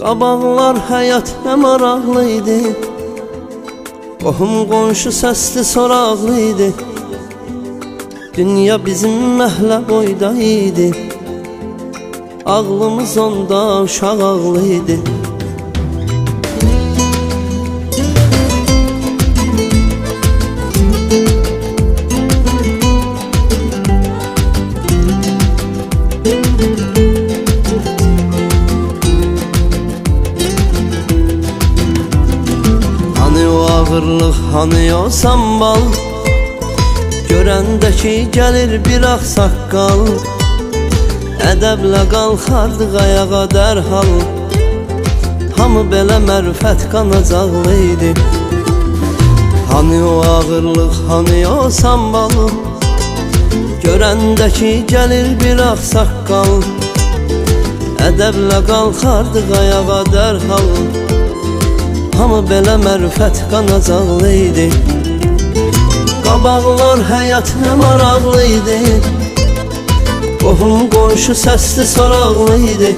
Qabaqlar həyat nə maraqlı idi Qohum qonşu səsli soraqlı idi Dünya bizim məhlə boyda idi. Ağlımız onda uşaq ağlı idi ağırlıq, o sambal Görəndəki gəlir bir ağ saqqal Ədəblə qalxardıq ayağa dərhal Hamı belə mərfət qanacaqlı idi Hani o ağırlıq, hani o sambal Görəndəki gəlir bir ağ saqqal Ədəblə qalxardıq ayağa dərhal Hamı belə mərfət qanacaqlı idi. Qabaqlar həyat nə maraqlı idi. Qohum qonşu səsli soraqlı idi.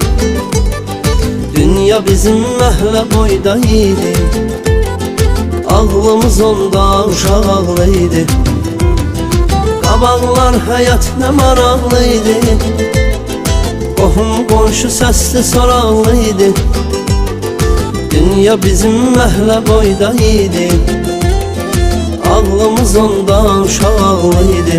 Dünya bizim məhlə boyda idi. Ağlımız onda uşaq ağlı idi. Qabaqlar həyat nə maraqlı idi. Qohum qonşu səsli soraqlı idi Dünya bizim məhlə boyda idi Ağlımız onda uşaqlı idi.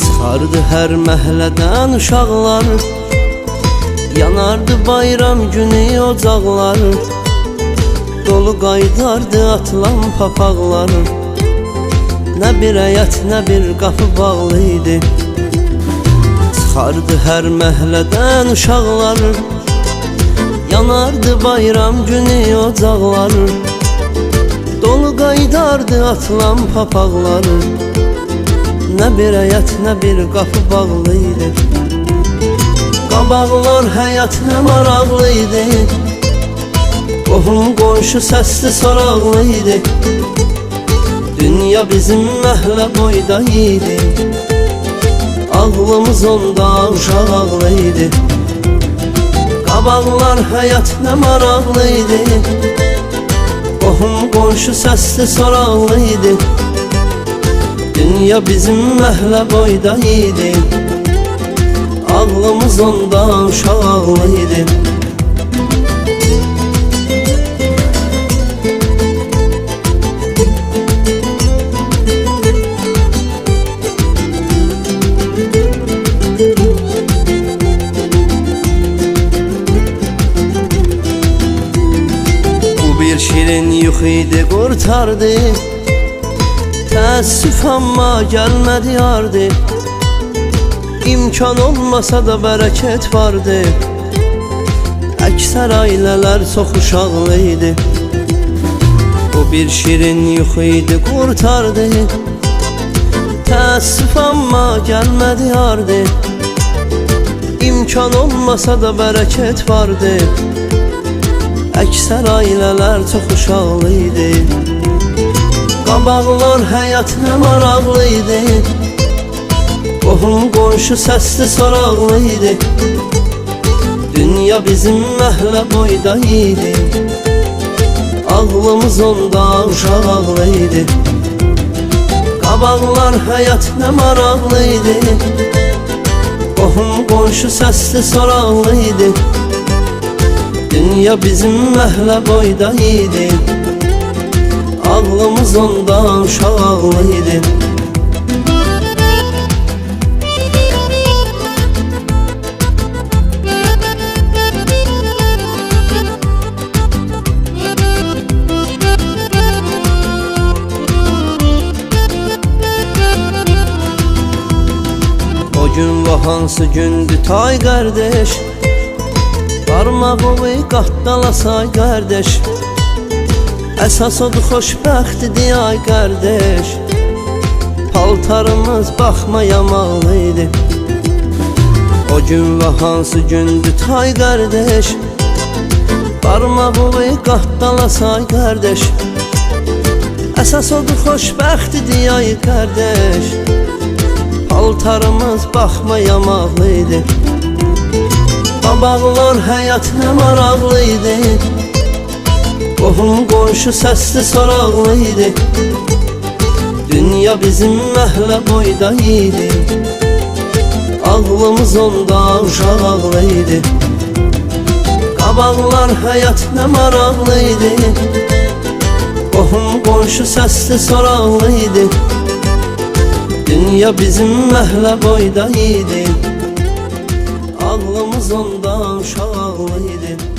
Çıxardı hər məhəllədən uşaqlar Yanardı bayram günü ocaqlar Dolu qaydardı atılan papaqlar Nə bir həyət, nə bir qapı bağlı idi. Çıxardı hər məhəllədən uşaqlar. Yanardı bayram günü ocaqlar Dolu qaydardı atılan papaqlar Nə bir həyət, nə bir qapı bağlı idi Qabaqlar həyat nə maraqlı idi Qohum qonşu səsli soraqlı idi Dünya bizim məhlə boyda idi Ağlımız onda uşaq ağlı idi Qabaqlar həyat nə maraqlı idi Qohum qonşu səsli soraqlı idi Dünya bizim məhlə boyda idi Ağlımız onda uşaq ağlı idi Bu bir şirin yux idi qurtardı Təəssüf amma gəlmədi yardı İmkan olmasa da bərəkət vardı. Əksər ailələr çox uşaqlı idi Bu bir şirin yux idi qurtardı Təəssüf amma gəlmədi yardı İmkan olmasa da bərəkət vardı. Əksər ailələr çox uşaqlı idi Qabaqlar həyat nə maraqlı idi Qohum qonşu səsli soraqlı idi. Dünya bizim məhlə boyda idi. Ağlımız onda uşaq ağlı idi. Qabaqlar həyat nə maraqlı idi. Qohum qonşu səsli soraqlı idi. Dünya bizim məhlə boyda idi. Ağlımız onda uşaq ağlı idi hansı gündü tay qardeş Barmağı qatdalasay qardeş Əsas odur xoşbəxtdir ay qardeş Paltarımız baxma yamalı idi. O gün ve hansı gündü tay kardeş? Barmağı qahtala say kardeş. Əsas odur xoşbəxt idi ay kardeş Paltarımız baxma yamaqlı idi Qabaqlar həyat nə maraqlı idi Qohum qonşu səsli soraqlı idi Dünya bizim məhlə boyda idi. Ağlımız onda uşaq ağlı idi Qabaqlar həyat nə maraqlı idi Qohum qonşu səsli soraqlı idi Dünya bizim məhlə boyda idi Ağlımız onda uşaq ağlı idi